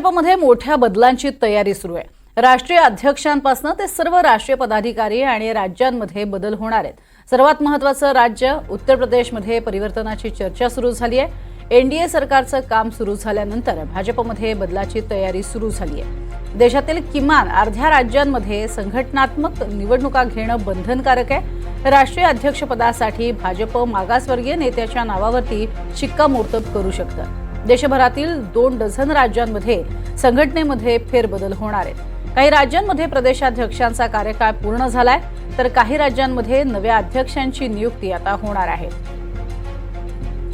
भाजपमध्ये मोठ्या बदलांची तयारी सुरू आहे. राष्ट्रीय अध्यक्षांपासून ते सर्व राष्ट्रीय पदाधिकारी आणि राज्यांमध्ये बदल होणार आहेत. सर्वात महत्वाचं राज्य उत्तर प्रदेशमध्ये परिवर्तनाची चर्चा सुरू झाली आहे. एनडीए सरकारचं काम सुरू झाल्यानंतर भाजपमध्ये बदलाची तयारी सुरू झाली आहे. देशातील किमान अर्ध्या राज्यांमध्ये संघटनात्मक निवडणुका घेणं बंधनकारक आहे. राष्ट्रीय अध्यक्षपदासाठी भाजप मागासवर्गीय नेत्याच्या नावावरती शिक्कामोर्तब करू शकतं. देशभरातील दोन डझन राज्यांमध्ये संघटनेमध्ये फेरबदल होणार आहेत. काही राज्यांमध्ये प्रदेशाध्यक्षांचा कार्यकाळ पूर्ण झालाय तर काही राज्यांमध्ये नव्या अध्यक्षांची नियुक्ती आता होणार आहे.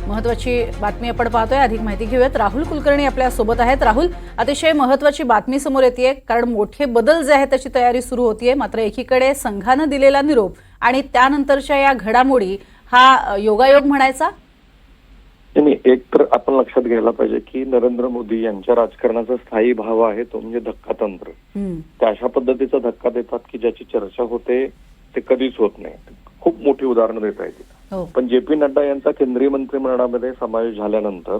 महत्वाची बातमी आपण पाहतोय अधिक माहिती घेऊयात. राहुल कुलकर्णी आपल्यासोबत आहेत. राहुल अतिशय महत्वाची बातमी समोर येते कारण मोठे बदल जे आहेत त्याची तयारी सुरू होतीये. मात्र एकीकडे संघानं दिलेला निरोप आणि त्यानंतरच्या या घडामोडी हा योगायोग म्हणायचा एक तर आपण लक्षात घ्यायला पाहिजे की नरेंद्र मोदी यांच्या राजकारणाचा स्थायी भाव आहे तो म्हणजे धक्कातंत्र. हम्म, त्या अशा पद्धतीचा धक्का देतात की ज्याची चर्चा होते ते कधीच होत नाही. खूप मोठी उदाहरणं देता येतील. हो. पण जे पी नड्डा यांचा केंद्रीय मंत्रिमंडळामध्ये समावेश झाल्यानंतर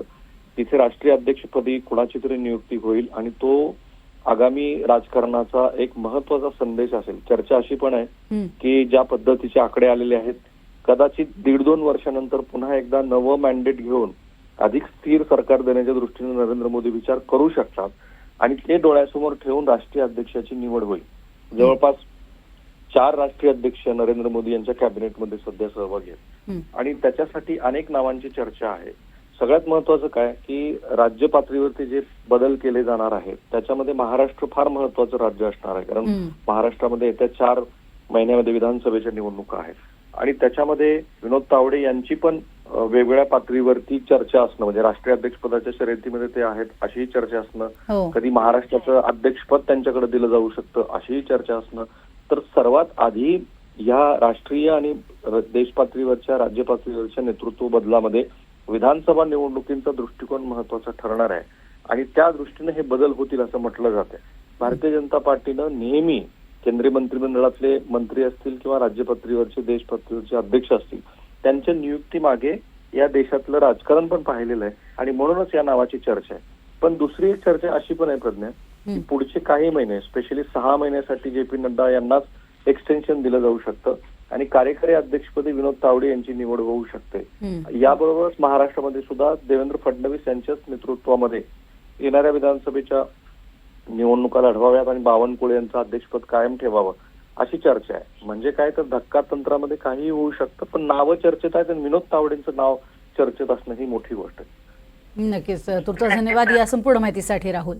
तिथे राष्ट्रीय अध्यक्षपदी कुणाची तरी नियुक्ती होईल आणि तो आगामी राजकारणाचा एक महत्त्वाचा संदेश असेल. चर्चा अशी पण आहे की ज्या पद्धतीचे आकडे आलेले आहेत कदाचित दीड दोन वर्षानंतर पुन्हा एकदा नवं मॅन्डेट घेऊन अधिक स्थिर सरकार देण्याच्या दृष्टीने नरेंद्र मोदी विचार करू शकतात आणि ते डोळ्यासमोर ठेवून राष्ट्रीय अध्यक्षाची निवड होईल. जवळपास चार राष्ट्रीय अध्यक्ष नरेंद्र मोदी यांच्या कॅबिनेटमध्ये सध्या सहभागी आहेत. आणि त्याच्यासाठी अनेक नावांची चर्चा आहे. सगळ्यात महत्वाचं काय? की राज्य पातळीवरती जे बदल केले जाणार आहेत त्याच्यामध्ये महाराष्ट्र फार महत्वाचं राज्य असणार आहे. कारण. महाराष्ट्रामध्ये येत्या चार महिन्यामध्ये विधानसभेच्या निवडणुका आहेत. आणि त्याच्यामध्ये विनोद तावडे यांची पण वेगवेगळ्या पातळीवरती चर्चा असणं म्हणजे राष्ट्रीय अध्यक्षपदाच्या शर्यतीमध्ये ते आहेत अशीही चर्चा असणं हो. कधी महाराष्ट्राचं अध्यक्षपद त्यांच्याकडे दिलं जाऊ शकतं अशीही चर्चा असणं. तर सर्वात आधी या राष्ट्रीय आणि देश पातळीवरच्या राज्य पातळीवरच्या नेतृत्व बदलामध्ये विधानसभा निवडणुकींचा दृष्टिकोन महत्त्वाचा ठरणार आहे. आणि त्या दृष्टीने हे बदल होतील असं म्हटलं जातंय भारतीय जनता पार्टीनं नेहमी केंद्रीय मंत्रिमंडळातले मंत्री असतील किंवा राज्य पातळीवरचे देश पातळीवरचे अध्यक्ष असतील त्यांच्या नियुक्तीमागे या देशातलं राजकारण पण पाहिलेलं आहे. आणि म्हणूनच या नावाची चर्चा आहे. पण दुसरी एक चर्चा अशी पण आहे प्रज्ञा की. पुढचे काही महिने स्पेशली सहा महिन्यासाठी जे पी नड्डा यांनाच एक्सटेन्शन दिलं जाऊ शकतं. आणि कार्यकारी अध्यक्षपदी विनोद तावडे यांची निवड होऊ शकते. याबरोबरच महाराष्ट्रामध्ये सुद्धा देवेंद्र फडणवीस यांच्याच नेतृत्वामध्ये येणाऱ्या विधानसभेच्या निवडणुका लढवाव्यात आणि बावनकुळे यांचं अध्यक्षपद कायम ठेवावं. अशी चर्चा आहे. म्हणजे काय तर धक्का तंत्रामध्ये काहीही होऊ शकतं पण नावं चर्चेत आहेत आणि विनोद तावडेंचं नाव चर्चेत असणं ही मोठी गोष्ट आहे. नक्कीच. तुमचा धन्यवाद या संपूर्ण माहितीसाठी राहुल.